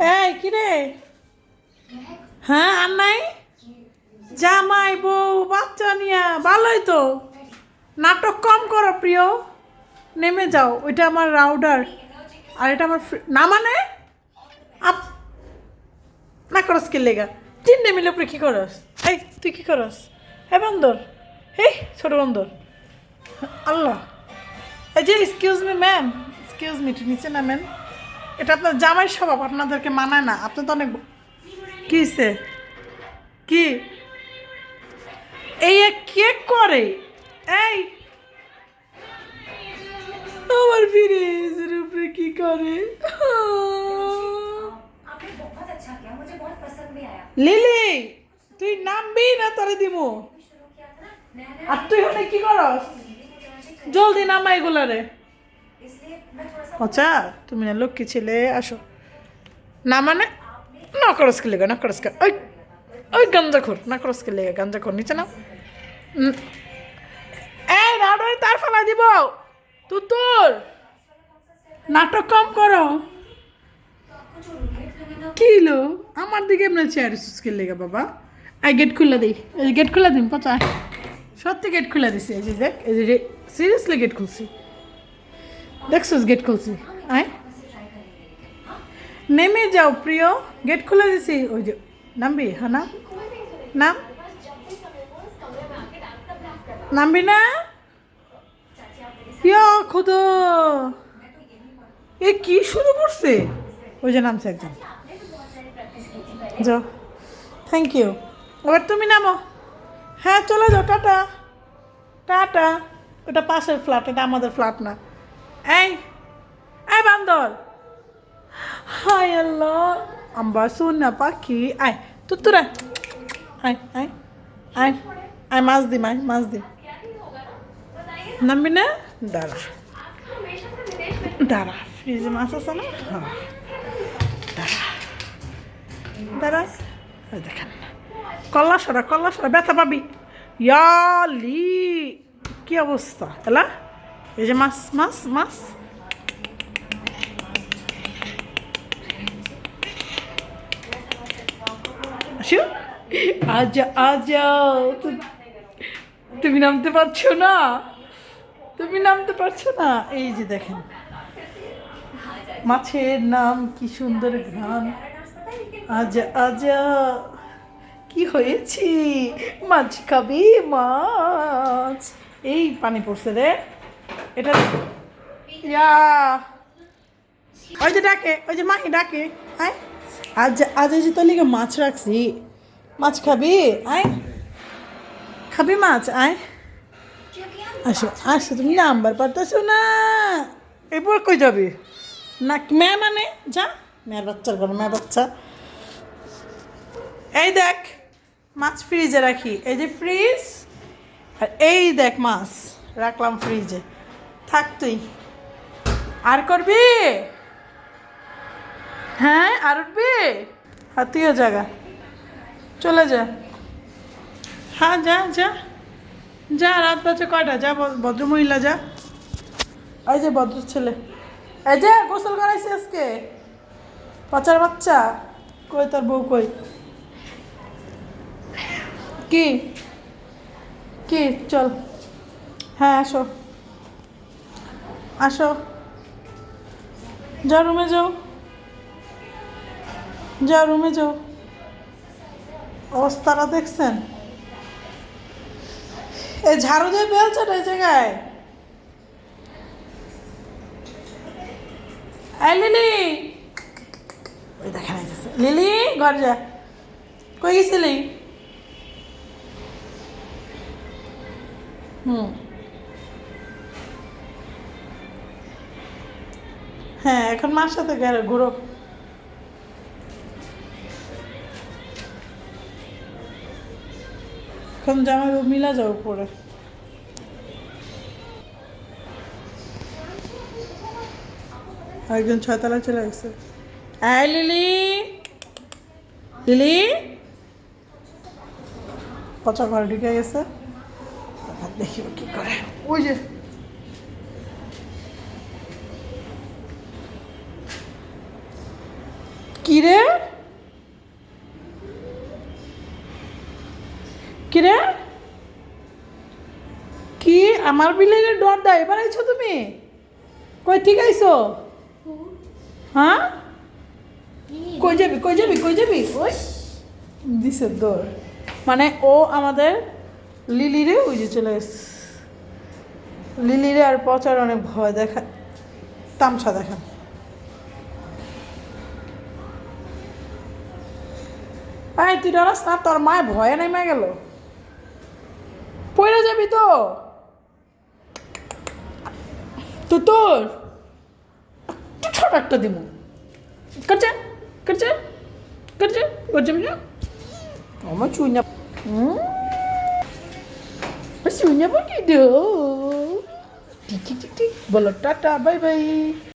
এই কিরে হ্যাঁ আর নাই জামাই বউ, বাচ্চা নিয়া, ভালোই তো। নাটক কম করো, প্রিয়। নেমে যাও, ওইটা আমার রাউডার। আর এটা আমার না মানে? আপ না করস কে লেগা? তিনটে মিলে উপরে কী করস? এই, তুই কী করস? হে বন্দর। হে ছোট বন্দর। আল্লাহ। এই যে excuse me ma'am excuse me নিচে নামেন। এটা আপনার জামাই স্বভাব, আপনাদেরকে মানায় না। আপনি তো অনেক কীছে কি এই কে করে? এই! আমার ফিরেজের উপরে কি করে? লিলি, তুই নামবি না তোরে দিমু আর তুই হলে কি করস? জলদি নামাই এগুলারে। রে পচা তুমি না লক্ষ্মী ছেলে আসো না মানে না করস কে লেগে না করস কে ওই ওই গাঞ্জাখোর না করস কে লেগে গাঞ্জাখোর নিচে না এই রাউডারে তার ফালা দিব তুতুর নাটক কম করো কি লো আমার দিকে এমনি চেয়ার সুস্কেল লেগে বাবা আই গেট খুলে দিই গেট খুলে দিম পচা সত্যি গেট খুলে দিছি এই যে দেখ এই যে সিরিয়াসলি গেট খুলছি দেখছিস গেট খুলছি। আয়। নেমে যাও প্রিয়। গেট খুলে দিছি। ওই যে, নামবি? হ্যাঁ নাম। নাম। নামবি না? ইয়া, খুদো। এ, কি শুরু করছে? ওই যে নামছে একজন। যাও। থ্যাংক ইউ এবার তুমি নামো। হ্যাঁ চলে যাও। টাটা। টাটা। ওটা পাশের ফ্ল্যাট এটা আমাদের ফ্ল্যাট না। এই এই বান্দর। হাই আল্লাহ। আম্বা না পাখি। আয় তুত্তুরা আয়। আয় আয় আয় মাছ দি মায় মাছ দি নামবি না? দাঁড়া। দাঁড়া ফ্রিজে মাছ আছে না? হ্যাঁ। দাঁড়া। দেখেন কল্লা সরা কল্লা সরা ব্যথা পাবি। ইয়ালি, কি অবস্থা? এলা? এই যে মাছ মাছ মাছ। আসো। আজা আজা তু- তুমি নামতে পারছ না। তুমি নামতে না। এই যে দেখেন। মাছের নাম, কি সুন্দর ঘ্রাণ। আজা আজা, কি হয়েছে? মাছ খাবি মাছ। এই পানি পড়ছে রে। এটা ইয়া। ওই যে ডাকে, ওই যে মাহি ডাকে, আয়। আজ আজ এই যে তোর লিগে মাছ রাখছি। মাছ খাবি? আয়। খাবি মাছ? আয়। আসো আসো, তুমি নাম্বার পারতেছো না। এরপর কই যাবি? না মেয়ে মানে যা। মেয়ের বাচ্চার ঘর মেয়ে বাচ্চা। এই দেখ, মাছ ফ্রিজে রাখি। এই যে ফ্রিজ আর এই দেখ মাছ, রাখলাম ফ্রিজে থাক তুই। আর করবি? হ্যাঁ আর উঠবি? তুইও জায়গা চলে যা। হ্যাঁ যা যা। যা, রাত বাজে কয়টা? যা ভদ্রমহিলা, যা। এই যে ভদ্র ছেলে। এই যে, গোসল করাইছি আজকে। বাচ্চার বাচ্চা। কই তোর বউ কই? কি? কি? চল। হ্যাঁ আসো। আসো। যাও রুমে যাও। যাও রুমে যাও। অবস্থাটা দেখছেন? এই ঝাড়ু দিয়ে বেলছে এই জায়গায়? এই লিলি। দেখা যাচ্ছে লিলি, ঘর যা। কই গেছিলি? হুম। হ্যাঁ এখন মার সাথে ঘুরো। এখন জামাই মিলা যাও পরে একজন ছয়তলায় চলে গেছে। এই লিলি! লিলি! পচা ঘরে ঢুকে গেছে। দেখি কি করে। ওই যে কিরে? কিরে? কি? আমার বিলের ডর দেয় এবার আইছো তুমি? কই, ঠিক আইছো? হ্যাঁ? কই যাবি কই যাবি কই যাবি? ওই, দিছে দৌড়। মানে ও আমাদের লিলিরে ওই যে চলে এসছে লিলিরে আর পচার অনেক ভয় দেখা, তামসা দেখা। আয় তুই ডরাস না তোর মায় ভয়ে নেমে গেল। পড়ে যাবি তো। তো তোর, ছোট একটা দিব করছে করছে করছে করছে বুঝো আমার চুইনা হুম? চুইনা পাখি দো ঠিক ঠিক ঠিক ঠিক। বলো, টাটা, বাই বাই।